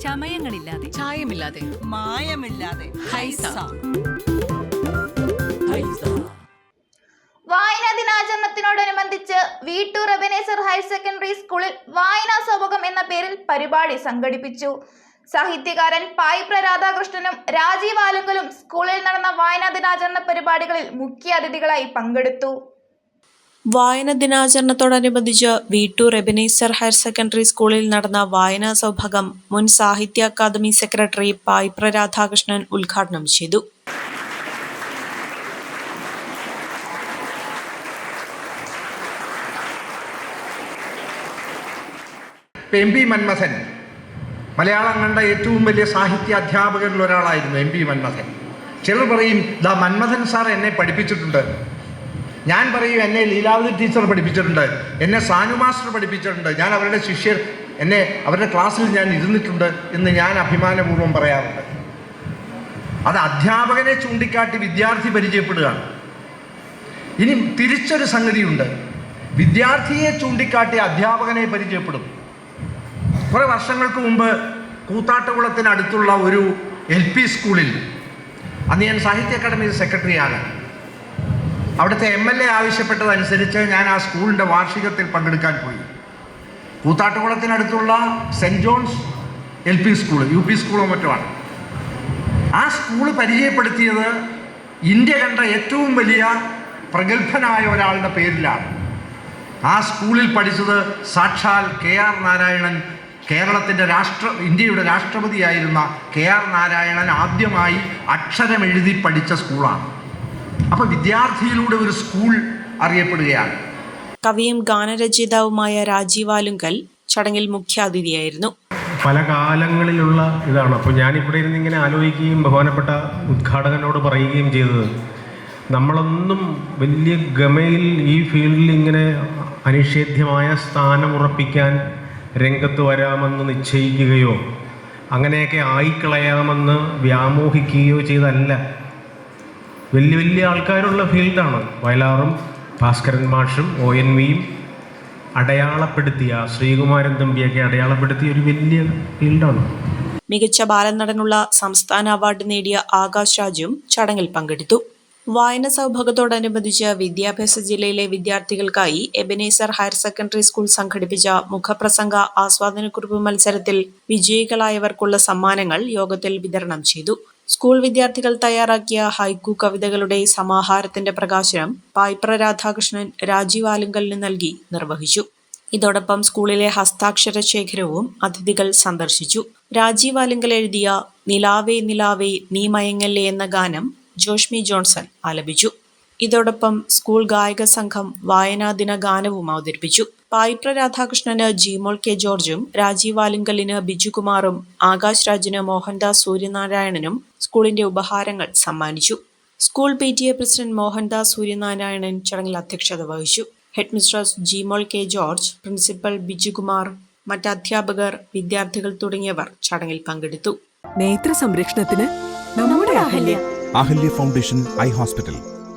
ചമയങ്ങളില്ലാതെ. ചായമില്ലാതെ. മായമില്ലാതെ. ഹൈസ. വായനാ ദിനാചരണത്തിനോടനുബന്ധിച്ച് വീട്ടൂർ റബനേസർ ഹയർ സെക്കൻഡറി സ്കൂളിൽ വായനാ സൗഭകം എന്ന പേരിൽ പരിപാടി സംഘടിപ്പിച്ചു. സാഹിത്യകാരൻ പായിപ്ര രാധാകൃഷ്ണനും രാജീവ് ആലുങ്കലും സ്കൂളിൽ നടന്ന വായനാ ദിനാചരണ പരിപാടികളിൽ മുഖ്യ അതിഥികളായി പങ്കെടുത്തു. വായന ദിനാചരണത്തോടനുബന്ധിച്ച് വീട്ടൂർ എബനേസർ ഹയർ സെക്കൻഡറി സ്കൂളിൽ നടന്ന വായനാ സൗഭാഗം മുൻ സാഹിത്യ അക്കാദമി സെക്രട്ടറി പായ്പ്ര രാധാകൃഷ്ണൻ ഉദ്ഘാടനം ചെയ്തു. എം പി മന്മഥൻ മലയാളം കണ്ട ഏറ്റവും വലിയ സാഹിത്യ അധ്യാപകരിൽ ഒരാളായിരുന്നു എം പി മന്മഥൻ. ചിലർ പറയും ദ മന്മഥൻ സാർ എന്നെ പഠിപ്പിച്ചിട്ടുണ്ട്. ഞാൻ പറയും എന്നെ ലീലാവതി ടീച്ചർ പഠിപ്പിച്ചിട്ടുണ്ട്. എന്നെ സാനു മാസ്റ്റർ പഠിപ്പിച്ചിട്ടുണ്ട്. ഞാൻ അവരുടെ ശിഷ്യർ. എന്നെ അവരുടെ ക്ലാസ്സിൽ ഞാൻ ഇരുന്നിട്ടുണ്ട് എന്ന് ഞാൻ അഭിമാനപൂർവം പറയാറുണ്ട്. അത് അധ്യാപകനെ ചൂണ്ടിക്കാട്ടി വിദ്യാർത്ഥി പരിചയപ്പെടുകയാണ്. ഇനി തിരിച്ചൊരു സംഗതിയുണ്ട്. വിദ്യാർത്ഥിയെ ചൂണ്ടിക്കാട്ടി അധ്യാപകനെ പരിചയപ്പെടും. കുറേ വർഷങ്ങൾക്ക് മുമ്പ് കൂത്താട്ടുകുളത്തിനടുത്തുള്ള ഒരു എൽ പി സ്കൂളിൽ അന്ന് ഞാൻ സാഹിത്യ അക്കാദമി സെക്രട്ടറിയാണ്. അവിടുത്തെ എം എൽ എ ആവശ്യപ്പെട്ടതനുസരിച്ച് ഞാൻ ആ സ്കൂളിന്റെ വാർഷികത്തിൽ പങ്കെടുക്കാൻ പോയി. കൂത്താട്ടുകുളത്തിനടുത്തുള്ള saint John's L P school U P സ്കൂളോ മറ്റുമാണ്. ആ സ്കൂൾ പരിചയപ്പെടുത്തിയത് ഇന്ത്യ കണ്ട ഏറ്റവും വലിയ പ്രഗത്ഭനായ ഒരാളുടെ പേരിലാണ്. ആ സ്കൂളിൽ പഠിച്ചത് സാക്ഷാൽ കെ ആർ നാരായണൻ കേരളത്തിന്റെ രാഷ്ട്ര ഇന്ത്യയുടെ രാഷ്ട്രപതിയായിരുന്ന കെ ആർ നാരായണൻ ആദ്യമായി അക്ഷരമെഴുതി പഠിച്ച സ്കൂളാണ്. അപ്പോൾ വിദ്യാർത്ഥിയിലൂടെ ഒരു സ്കൂൾ അറിയപ്പെടുകയാണ്. കവിയും ഗാനരചയിതാവുമായ രാജീവ് ആലുങ്കൽ ചടങ്ങിൽ മുഖ്യാതിഥിയായിരുന്നു. പല കാലങ്ങളിലുള്ള ഇതാണ്. അപ്പോൾ ഞാനിവിടെ ഇരുന്ന് ഇങ്ങനെ ആലോചിക്കുകയും ബഹുമാനപ്പെട്ട ഉദ്ഘാടകനോട് പറയുകയും ചെയ്തത് നമ്മളൊന്നും വലിയ ഗമയിൽ ഈ ഫീൽഡിൽ ഇങ്ങനെ അനിഷേധ്യമായ സ്ഥാനം ഉറപ്പിക്കാൻ രംഗത്ത് വരാമെന്ന് നിശ്ചയിക്കുകയോ അങ്ങനെയൊക്കെ ആയിക്കളയാമെന്ന് വ്യാമോഹിക്കുകയോ ചെയ്തല്ല വലിയ വലിയ ആൾക്കാരുള്ള ഫീൽഡാണ്. വയലാറും ഭാസ്കരൻ മാഷും ഒ എൻ വിയും അടയാളപ്പെടുത്തിയ ശ്രീകുമാരൻ തമ്പിയൊക്കെ അടയാളപ്പെടുത്തിയ ഒരു വലിയ ഫീൽഡാണ്. മികച്ച ബാലനടനുള്ള സംസ്ഥാന അവാർഡ് നേടിയ ആകാശ് രാജും ചടങ്ങിൽ പങ്കെടുത്തു. വായന സൗഭാഗത്തോടനുബന്ധിച്ച് വിദ്യാഭ്യാസ ജില്ലയിലെ വിദ്യാർത്ഥികൾക്കായി എബനേസർ ഹയർ സെക്കൻഡറി സ്കൂൾ സംഘടിപ്പിച്ച മുഖപ്രസംഗ ആസ്വാദനക്കുറിപ്പ് മത്സരത്തിൽ വിജയികളായവർക്കുള്ള സമ്മാനങ്ങൾ യോഗത്തിൽ വിതരണം ചെയ്തു. സ്കൂൾ വിദ്യാർത്ഥികൾ തയ്യാറാക്കിയ ഹൈക്കു കവിതകളുടെ സമാഹാരത്തിന്റെ പ്രകാശനം പായ്പ്ര രാധാകൃഷ്ണൻ രാജീവ് ആലുങ്കലിന് നൽകി നിർവഹിച്ചു. ഇതോടൊപ്പം സ്കൂളിലെ ഹസ്താക്ഷര ശേഖരവും അതിഥികൾ സന്ദർശിച്ചു. രാജീവ് ആലുങ്കൽ എഴുതിയ നിലാവേ നിലാവേ നീ മയങ്ങല്ലേ എന്ന ഗാനം ജോഷ്മി ജോൺസൺ ആലപിച്ചു. ഇതോടൊപ്പം സ്കൂൾ ഗായക സംഘം വായനാ ദിന ഗാനവും അവതരിപ്പിച്ചു. പായിപ്ര രാധാകൃഷ്ണന് ജിമോൾ കെ ജോർജും രാജീവ് ആലുങ്കലിന് ബിജുകുമാറും ആകാശ് രാജിന് മോഹൻദാസ് സൂര്യനാരായണനും സ്കൂളിന്റെ ഉപഹാരങ്ങൾ സമ്മാനിച്ചു. School P T A president Mohandas Suryanarayanan ചടങ്ങിൽ അധ്യക്ഷത വഹിച്ചു. Head mistress Jimol K George principal Bijukumar മറ്റ് അധ്യാപകർ വിദ്യാർത്ഥികൾ തുടങ്ങിയവർ ചടങ്ങിൽ പങ്കെടുത്തു. നേത്ര സംരക്ഷണത്തിന് നമ്മുടെ Ahalya. Ahalya foundation eye hospital.